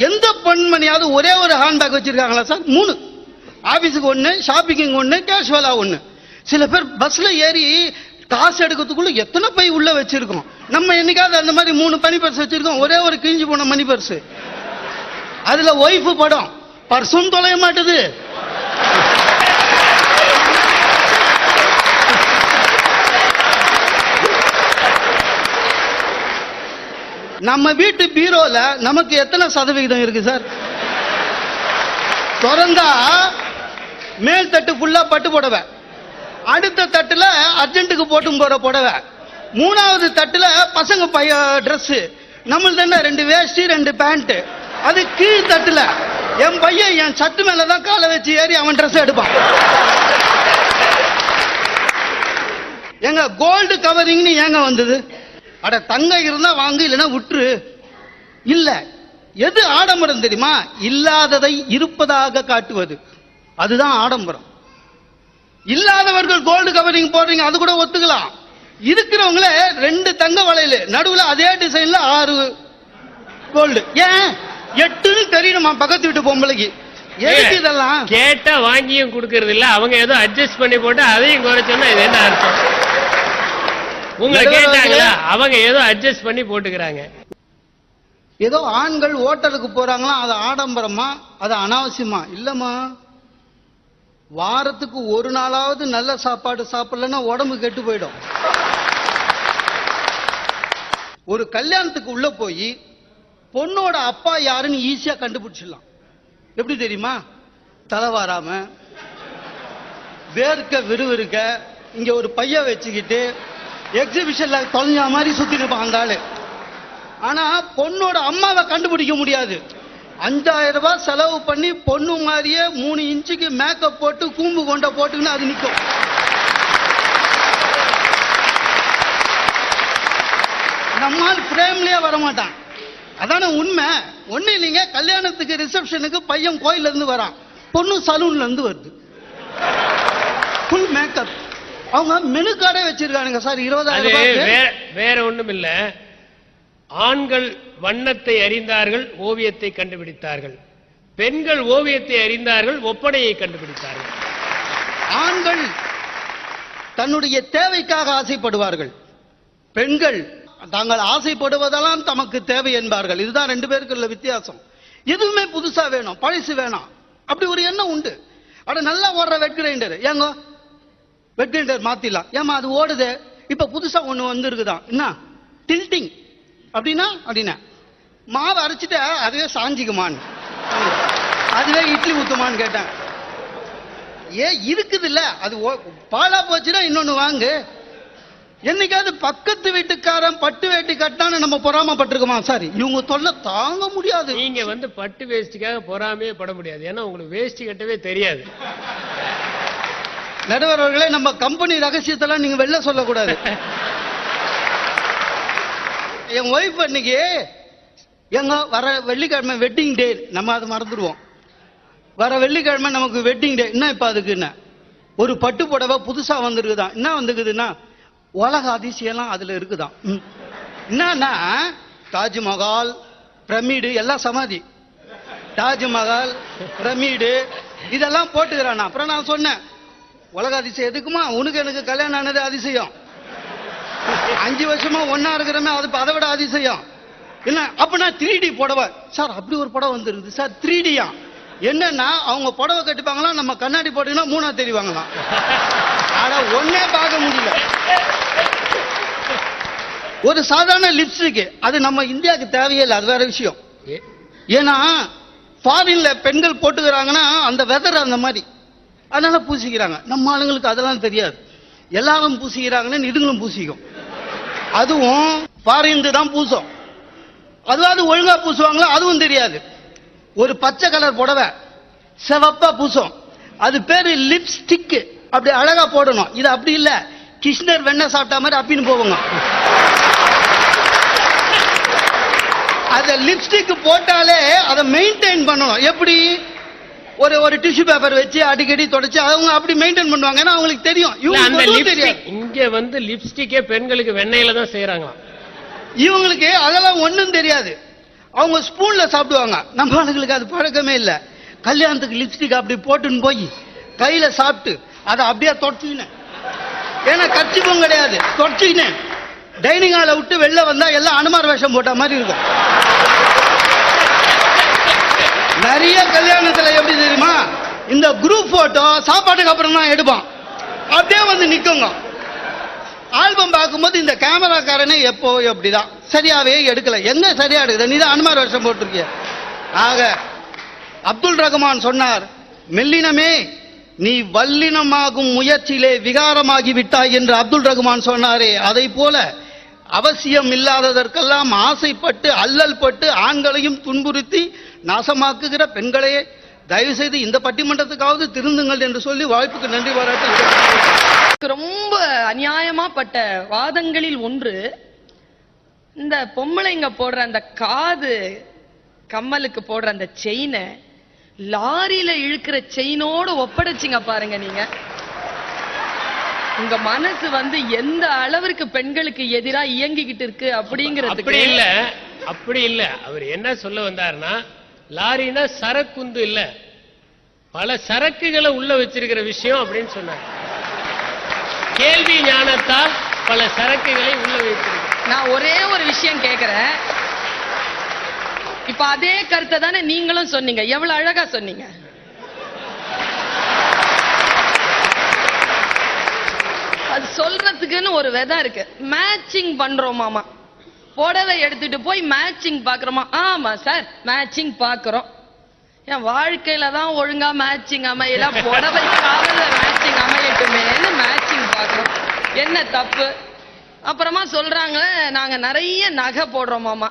எந்த பெண்மணியாவது ஒரே ஒரு ஹேண்ட்பேக் வச்சிருக்காங்களா சார்? மூணு. ஆபீஸுக்கு ஒன்று ஷாப்பிங் ஒன்று கேஷுவலா ஒன்று சில பேர் பஸ்ஸில் ஏறி காசு எடுக்கிறதுக்குள்ள எத்தனை பை உள்ள வச்சிருக்கோம்? நம்ம என்னைக்காவது அந்த மாதிரி மூணு மணி பர்ஸ் வச்சிருக்கோம். ஒரே ஒரு கிழிஞ்சு போன மணி பர்ஸ் அதுல ஒய்ஃபு படம். பர்சும் தொலைய மாட்டுது. நம்ம வீட்டு பீரோல நமக்கு எத்தனை சதவிகிதம் இருக்கு சார்? திறந்தா மேல் தட்டு ஃபுல்லா பட்டு புடவை. அடுத்த தட்டுல அர்ஜென்ட்டுக்கு போட்டு போற புடவை. மூணாவது தட்டுல பசங்க பைய ட்ரெஸ் நம்மளது என்ன ரெண்டு வேஷ்டி ரெண்டு பேண்ட் அது கீழ் தட்டுல என் பையன் என் சட்டு மேலதான் காலை வச்சு ஏறி அவன் ட்ரெஸ் எடுப்பான். எங்க கோல்டு கவரிங்னு ஏங்க வந்தது? அட தங்க இருந்தா வாங்கு இல்லைன்னா விட்டுரு இல்ல எது ஆடம்பரம் தெரியுமா? இல்லாததை இருப்பதாக காட்டுவது. அதுதான் ஆடம்பரம். இல்லாதவர்கள் கோல்டு கவரிங் போடுறீங்க அது கூட ஒத்துக்கலாம். இருக்கிறவங்கள ரெண்டு தங்க வளையல் நடுவுல அதே டிசைன்ல ஆறு கோல்டு ஏன்? எட்டுன்னு தெரியணுமா? பக்கத்து வீட்டு பொம்பளைக்கு. எதுக்கு இதெல்லாம்? கேட்டா வாங்கியும் கொடுக்கறது இல்ல. அவங்க ஏதோ அட்ஜஸ்ட் பண்ணி போட்டு அதையும் குறைச்சோன்னா இது என்ன அர்த்தம்? கேட்டாங்களா? அவங்க ஏதோ அட்ஜஸ்ட் பண்ணி போட்டுக்கிறாங்க. ஏதோ ஆண்கள் ஓட்டலுக்கு போறாங்களா? அது ஆடம்பரமா? அது அனாவசியமா? இல்லம்மா. வாரத்துக்கு ஒரு நாளாவது நல்ல சாப்பாடு சாப்பிடலன்னா உடம்பு கெட்டு போயிடும். ஒரு கல்யாணத்துக்கு உள்ள போய் பொண்ணோட அப்பா யாருன்னு ஈஸியா கண்டுபிடிச்சிடலாம். எப்படி தெரியுமா? தலை வாராம வேர்க்க விறுவிறுக்க இங்க ஒரு பைய வச்சுக்கிட்டு எக்ஸிபிஷன்ல தொலைஞ்ச மாதிரி சுத்தி இருப்பான் அந்த ஆளு. ஆனா பொண்ணோட அம்மாவை கண்டுபிடிக்க முடியாது. அஞ்சாயிரம் ரூபாய் செலவு பண்ணி பொண்ணு மாதிரியே மூணு இன்ச்சுக்கு மேக்கப் போட்டு கூம்பு கொண்ட போட்டுன்னு அது நிற்கும் நம்மால் பிரேம்லயே வரமாட்டான். அதானே உண்மை? ஒண்ணு இல்லைங்க கல்யாணத்துக்கு ரிசப்ஷனுக்கு பையன் கோயில்ல இருந்து வரான். பொண்ணு சலூன்ல இருந்து வருது. ஃபுல் மேக்கப் அவங்க மெனு கார்டே வச்சிருக்கானுங்க சார் இருபதாயிரம் ரூபாய்க்கு. வேற வேற ஒண்ணும் இல்ல ஆண்கள் வண்ணத்தை அறிந்தார்கள் ஓவியத்தை கண்டுபிடித்தார்கள். பெண்கள் ஓவியத்தை அறிந்தார்கள் ஒப்பனையை கண்டுபிடித்தார்கள். ஆண்கள் தன்னுடைய தேவைக்காக ஆசைப்படுவார்கள். பெண்கள் தாங்கள் ஆசைப்படுவதெல்லாம் தமக்கு தேவை என்பார்கள். இதுதான் ரெண்டு பேருக்கு உள்ள வித்தியாசம். எதுவுமே புதுசா வேணும் பழசு வேணாம். அப்படி ஒரு எண்ணம் உண்டு. அட நல்லா ஓடுற வெட் கிரைண்டர் ஏங்க வெட் மாத்திடலாம். ஏமா அது ஓடுது. இப்ப புதுசா ஒண்ணு வந்துருக்குதான். என்ன? டில்டிங் அப்படின்னா அப்படின்னா. மாவு அரைச்சிட்டு அதுவே சாஞ்சிக்குமான்னு. அதுவே இட்லி ஊத்துமான்னு கேட்டேன். ஏ இருக்குது இல்ல அது ஓ- பாலா போச்சுன்னா இன்னொன்னு வாங்கு. என்னைக்காவது பக்கத்து வீட்டுக்காரன் பட்டு வேட்டி கட்டான்னு நம்ம பொறாமப்பட்டிருக்கோமா? சார் இவங்க தொல்லை தாங்க முடியாது. நீங்க வந்து பட்டு வேஸ்டிக்காக பொறாமையே பட முடியாது. ஏன்னா உங்களுக்கு வேஷ்டி கட்டவே தெரியாது. நடுவர்களே நம்ம கம்பெனி ரகசியத்தெல்லாம் நீங்க வெளில சொல்லக்கூடாது. என் ஒய்ஃப் அன்னைக்கு எங்க வர வெள்ளிக்கிழமை வெட்டிங் டே நம்ம அதை மறந்துடுவோம். வர வெள்ளிக்கிழமை நமக்கு வெட்டிங் டே என்ன இப்ப அதுக்கு என்ன ஒரு பட்டு புடவை புதுசா வந்திருக்குதான். என்ன வந்துக்குதுன்னா உலக அதிசயம்லாம் அதுல இருக்குதான். ம். என்னன்னா தாஜ்மஹால் பிரமிடு எல்லாம் சமாதி. தாஜ்மஹால் பிரமிடு இதெல்லாம் போட்டுக்கிறானா அப்புறம் நான் சொன்னேன் உலக அதிசயம் எதுக்குமா? உனக்கு எனக்கு கல்யாணம் ஆனது அதிசயம். அஞ்சு வருஷமா ஒன்னா இருக்கிறமே அது அதை விட அதிசயம். இல்ல அப்ப நான் த்ரீ டி புடவை. சார் அப்படி ஒரு புடவை வந்துருக்குது சார் த்ரீ டியா என்னன்னா அவங்க புடவை கட்டிப்பாங்களாம் நம்ம கண்ணாடி போட்டீங்கன்னா மூணா தெரிவாங்களாம். ஆனா ஒன்னே பார்க்க முடியல. ஒரு சாதாரண லிப்ஸ்டிக் அது நம்ம இந்தியாவுக்கு தேவையே இல்லை அது வேற விஷயம். ஏன்னா ஃபாரின்ல பெண்கள் போட்டுக்கிறாங்கன்னா அந்த வெதர் அந்த மாதிரி. அதனால பூசிக்கிறாங்க. நம்ம ஆளுங்களுக்கு அதெல்லாம் தெரியாது. எல்லாரும் பூசிக்கிறாங்கன்னு இதுங்களும் பூசிக்கும். அதுவும் ஃபாரின் தான் பூசும். அதுவாது ஒழுங்கா பூசுவாங்களோ அதுவும் தெரியாது. ஒரு பச்சை கலர் புடவை செவப்பா பூசும். அது பேரு லிப்ஸ்டிக் அப்படி அழகா போடணும். இது அப்படி இல்ல. கிருஷ்ணர் வெண்ணெய் சாப்பிட்ட மாதிரி அப்படின்னு போவாங்க. அத லிப்ஸ்டிக் போட்டாலே அதை மெயின்டைன் பண்ணணும். எப்படி? ஒரு ஒரு டிஷ்யூ பேப்பர் வச்சு அடிக்கடி தொடச்சு அவங்க அப்படி மெயின்டைன் பண்ணுவாங்க. ஏன்னா அவங்களுக்கு தெரியும். இவங்களுக்கு லிப்ஸ்டிக் இங்க வந்து லிப்ஸ்டிக்கே பெண்களுக்கு வெண்ணெயில தான் செய்யறாங்களாம் இவங்களுக்கு அதெல்லாம் ஒண்ணும் தெரியாது. அவங்க ஸ்பூன்ல சாப்பிடுவாங்க. நம்ம ஆளுங்களுக்கு அது பழக்கமே இல்லை. கல்யாணத்துக்கு லிப்ஸ்டிக் அப்படி போட்டுன்னு போய் கையில சாப்பிட்டு அதை அப்படியே தொடச்சிக்கினேன் ஏன்னா கட்சிப்பும் கிடையாது. தொடச்சிக்கினேன் டைனிங் ஹாலை விட்டு வெளில வந்தா எல்லாம் அனுமார் வேஷம் போட்ட மாதிரி இருக்கும். நிறைய கல்யாணத்துல எப்படி தெரியுமா? இந்த குரூப் போட்டோ சாப்பாட்டுக்கு அப்புறம் தான் எடுப்பான். அப்படியே வந்து நிற்குங்க ஆல்பம் பார்க்கும்போது இந்த கேமராக்காரனே எப்போ அப்படிதான் சரியாவே எடுக்கல. எங்க சரியா எடுக்குது நீ தான் அனுமார் வருஷம் போட்டிருக்கிய. ஆக அப்துல் ரகுமான் சொன்னார் மெல்லினமே நீ வல்லினமாகும் முயற்சியிலே விகாரமாகி விட்டாய் என்று அப்துல் ரகுமான் சொன்னாரே. அதை போல அவசியம் இல்லாததற்கெல்லாம் ஆசைப்பட்டு அல்லல் பட்டு ஆண்களையும் துன்புறுத்தி நாசமாக்குகிற பெண்களையே தயவு செய்து இந்த பட்டிமன்றத்துக்காவது திருந்துங்கள் என்று சொல்லி வாய்ப்புக்கு நன்றி பாராட்டி ரொம்ப அநியாயமா பட்ட வாதங்களில் ஒன்று இந்த பொம்பளைங்க போடுற அந்த காது கம்மலுக்கு போடுற அந்த செயினை லாரியில இழுக்கிற செயினோட ஒப்படைச்சிங்க பாருங்க நீங்க. உங்க மனசு வந்து எந்த அளவிற்கு பெண்களுக்கு எதிரா இயங்கிக்கிட்டு இருக்கு அப்படி அப்படிங்கிறதுக்கு இல்ல அப்படி இல்ல. அவர் என்ன சொல்ல வந்தாருன்னா லாரினா சரக்குந்து இல்ல. பல சரக்குகளை உள்ள வச்சிருக்கிற விஷயம் அப்படின்னு சொன்னாங்க. கேள்வி ஞானத்தால் பல சரக்குகளை உள்ள வைத்திருக்கிறார் நான் ஒரே ஒரு விஷயம் கேட்கிறேன் இப்ப அதே கருத்தை தானே நீங்களும் சொன்னீங்க. எவ்வளவு அழகா சொன்னீங்க. அது சொல்றதுக்குன்னு ஒரு விதை இருக்கு. மேட்சிங் பண்றோம் மாமா. புடவை எடுத்துட்டு போய் மேட்சிங் பாக்குறோமா ஆமா சார் மேட்சிங் பாக்குறோம் என் வாழ்க்கையில தான் ஒழுங்கா மேட்சிங் அமையல. புடவை காவல மேட்சிங் அமையட்டுமே மேட்சிங் பாக்குறோம் என்ன தப்பு? அப்புறமா சொல்றாங்க நாங்க நிறைய நகை போடுறோம் மாமா.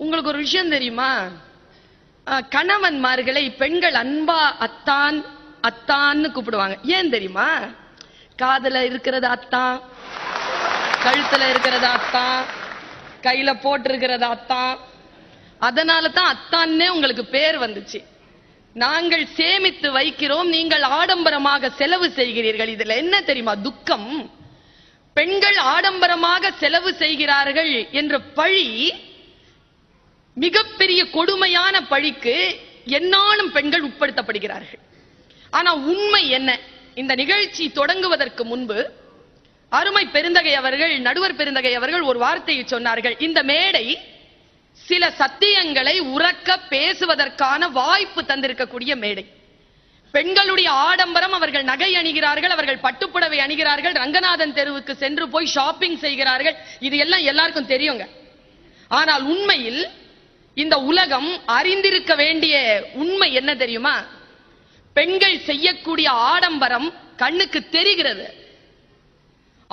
உங்களுக்கு ஒரு விஷயம் தெரியுமா? கணவன்மார்களை பெண்கள் அன்பா அத்தான் அத்தான்னு கூப்பிடுவாங்க. ஏன் தெரியுமா? காதல இருக்கிறது அத்தான் கழுத்துல இருக்கிறது அத்தான் கையில போட்டிருக்கிறது அத்தான். அதனால தான் அத்தான்னே உங்களுக்கு பேர் வந்துச்சு. நாங்கள் சேமித்து வைக்கிறோம் நீங்கள் ஆடம்பரமாக செலவு செய்கிறீர்கள். இதுல என்ன தெரியுமா? துக்கம். பெண்கள் ஆடம்பரமாக செலவு செய்கிறார்கள் என்ற பழி மிகப்பெரிய கொடுமையான பழிக்கு என்னாலும் பெண்கள் உட்படுத்தப்படுகிறார்கள். ஆனா உண்மை என்ன? இந்த நிகழ்ச்சி தொடங்குவதற்கு முன்பு அருமை பெருந்தகை அவர்கள் நடுவர் பெருந்தகை அவர்கள் ஒரு வார்த்தையை சொன்னார்கள். இந்த மேடை சில சத்தியங்களை உறக்க பேசுவதற்கான வாய்ப்பு தந்திருக்கக்கூடிய மேடை. பெண்களுடைய ஆடம்பரம் அவர்கள் நகை அணிகிறார்கள் அவர்கள் பட்டுப்புடவை அணிகிறார்கள் ரங்கநாதன் தெருவுக்கு சென்று போய் ஷாப்பிங் செய்கிறார்கள். இது எல்லாம் எல்லாருக்கும் தெரியுங்க. ஆனால் உண்மையில் இந்த உலகம் அறிந்திருக்க வேண்டிய உண்மை என்ன தெரியுமா? பெண்கள் செய்யக்கூடிய ஆடம்பரம் கண்ணுக்கு தெரிகிறது.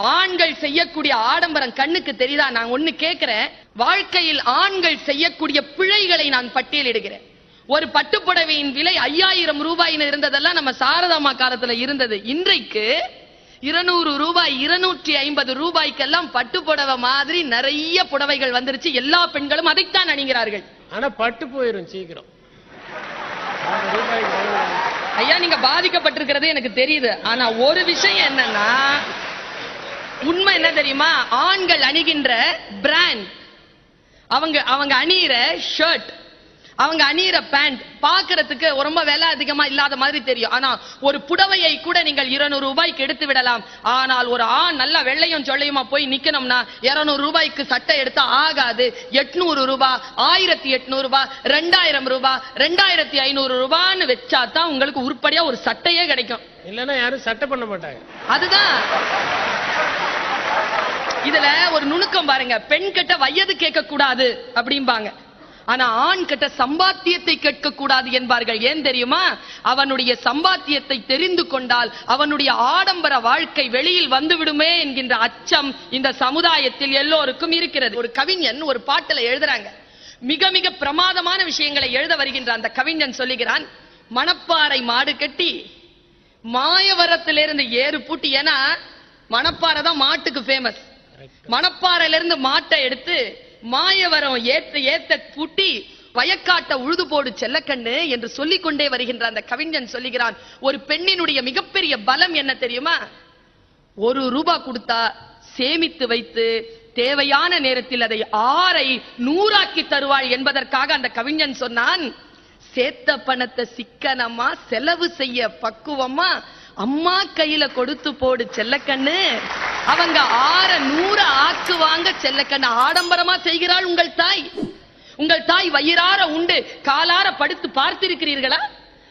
ஆண்கள் செய்யக்கூடிய ஆடம்பரம் கண்ணுக்கு தெரியுதா? நான் ஒண்ணு கேட்கிறேன் வாழ்க்கையில் ஆண்கள் செய்யக்கூடிய பிழைகளை நான் பட்டியலிடுகிறேன். ஒரு பட்டுப்புடவையின் விலை ஐயாயிரம் ரூபாய்னு இருந்ததெல்லாம் நம்ம சாரதாமா காலத்துல இருந்தது. இன்றைக்கு இருநூறு ரூபாய் இருநூற்றி ஐம்பது ரூபாய்க்கெல்லாம் பட்டு புடவை மாதிரி நிறைய புடவைகள் வந்துருச்சு. எல்லா பெண்களும் அதைத்தான் அணிகிறார்கள். ஆனா பட்டு போயிரும் சீக்கிரம். ஐயா நீங்க பாதிக்கப்பட்டிருக்கிறது எனக்கு தெரியுது. ஆனா ஒரு விஷயம் என்னன்னா உண்மை என்ன தெரியுமா? ஆண்கள் அணிகின்ற பிராண்ட் அவங்க அவங்க அணியிற ஷர்ட் அவங்க அணியிற பேண்ட் பார்க்கிறதுக்கு ரொம்ப விலை அதிகமா இல்லாத மாதிரி தெரியும். ஆனா ஒரு புடவையை கூட நீங்கள் இருநூறு ரூபாய்க்கு எடுத்து விடலாம். ஆனால் ஒரு ஆண் நல்ல வெள்ளையும் சொல்லையுமா போய் நிக்கணும்னா இருநூறு ரூபாய்க்கு சட்டை எடுத்தா ஆகாது. எட்நூறு ரூபாய் ஆயிரத்தி எட்நூறு ரூபாய் ரெண்டாயிரம் ரூபாய் ரெண்டாயிரத்தி ஐநூறு ரூபான்னு வச்சா தான் உங்களுக்கு உருப்படியா ஒரு சட்டையே கிடைக்கும். இல்லைன்னா யாரும் சட்டை பண்ண மாட்டாங்க. அதுதான். இதுல ஒரு நுணுக்கம் பாருங்க. பெண் கிட்ட வயது கேட்க கூடாது அப்படிம்பாங்க. ஆனா ஆண் கிட்ட சம்பாத்தியத்தை கேட்க கூடாது என்பார்கள். ஏன் தெரியுமா? அவனுடைய சம்பாத்தியத்தை தெரிந்து கொண்டால் அவனுடைய ஆடம்பர வாழ்க்கை வெளியில் வந்து விடுமே என்கின்ற அச்சம் இந்த சமுதாயத்தில் எல்லோருக்கும் இருக்கிறது. ஒரு கவிஞன் ஒரு பாட்டில் எழுதுறாங்க. மிக மிக பிரமாதமான விஷயங்களை எழுத வருகின்ற அந்த கவிஞன் சொல்லுகிறான் மணப்பாறை மாடு கட்டி மாயவரத்திலிருந்து ஏறு பூட்டி. ஏன்னா மணப்பாறை தான் மாட்டுக்கு ஃபேமஸ் மணப்பாறையில இருந்து மாட்டை எடுத்து மாயவரம் ஏத்த ஏத்த பூட்டி வயக்காட்ட உழுது போடு செல்லக்கண்ணு என்று சொல்லிக் கொண்டே வருகின்ற அந்த கவிஞன் சொல்லுகிறான் ஒரு பெண்ணினுடைய மிகப்பெரிய பலம் என்ன தெரியுமா? ஒரு ரூபா கொடுத்தா சேமித்து வைத்து தேவையான நேரத்தில் அதை ஆறை நூறாக்கி தருவாள் என்பதற்காக அந்த கவிஞன் சொன்னான் சேத்த பணத்தை சிக்கனமா செலவு செய்ய பக்குவமா அம்மா கையில கொடுத்து போடு செல்லக்கண்ணு. அவங்க ஆற நூற ஆக்குவாங்க செல்லக்கண்ணு. ஆடம்பரமா செய்கிறாள் உங்கள் தாய். உங்கள் தாய் வயிறார உண்டு. காலார படுத்து பார்த்திருக்கிறீர்களா?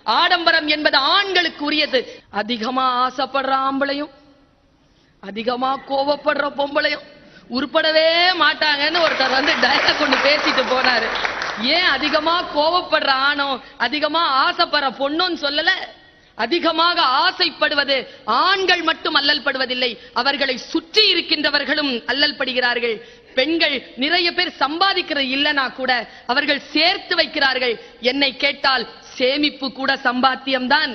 ஆடம்பரம் என்பது ஆண்களுக்கு உரியது அதிகமா ஆசைப்படுற ஆம்பளையும் அதிகமா கோவப்படுற பொம்பளையும் உருப்படவே மாட்டாங்கன்னு ஒருத்தர் வந்து டைலாக் கொண்டு பேசிட்டு போனாரு. ஏன் அதிகமா கோவப்படுற ஆணும் அதிகமா ஆசைப்படுற பொண்ணுன்னு சொல்லல? அதிகமாக ஆசைப்படுவது ஆண்கள் மட்டும் அல்லல் படுவதில்லை. அவர்களை சுற்றி இருக்கின்றவர்களும் அல்லல் படுகிறார்கள். பெண்கள் நிறைய பேர் சம்பாதிக்கிறது இல்லனா கூட அவர்கள் சேர்த்து வைக்கிறார்கள். என்னை கேட்டால் சேமிப்பு கூட சம்பாத்தியம்தான்.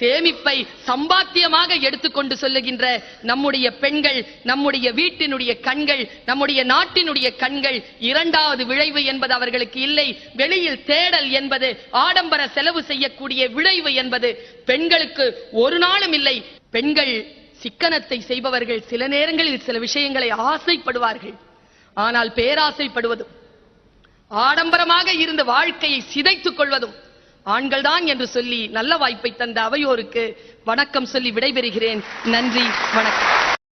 சேமிப்பை சம்பாத்தியமாக எடுத்துக்கொண்டு சொல்லுகின்ற நம்முடைய பெண்கள் நம்முடைய வீட்டினுடைய கண்கள் நம்முடைய நாட்டினுடைய கண்கள் இரண்டாவது விளைவு என்பது அவர்களுக்கு இல்லை. வெளியில் தேடல் என்பது ஆடம்பர செலவு செய்யக்கூடிய விளைவு என்பது பெண்களுக்கு ஒரு நாளும் இல்லை. பெண்கள் சிக்கனத்தை செய்பவர்கள் சில நேரங்களில் சில விஷயங்களை ஆசைப்படுவார்கள். ஆனால் பேராசைப்படுவதும் ஆடம்பரமாக இருந்த வாழ்க்கையை சிதைத்துக் கொள்வதும் ஆண்கள்தான் என்று சொல்லி நல்ல வாய்ப்பை தந்த அவையோருக்கு வணக்கம் சொல்லி விடைபெறுகிறேன். நன்றி வணக்கம்.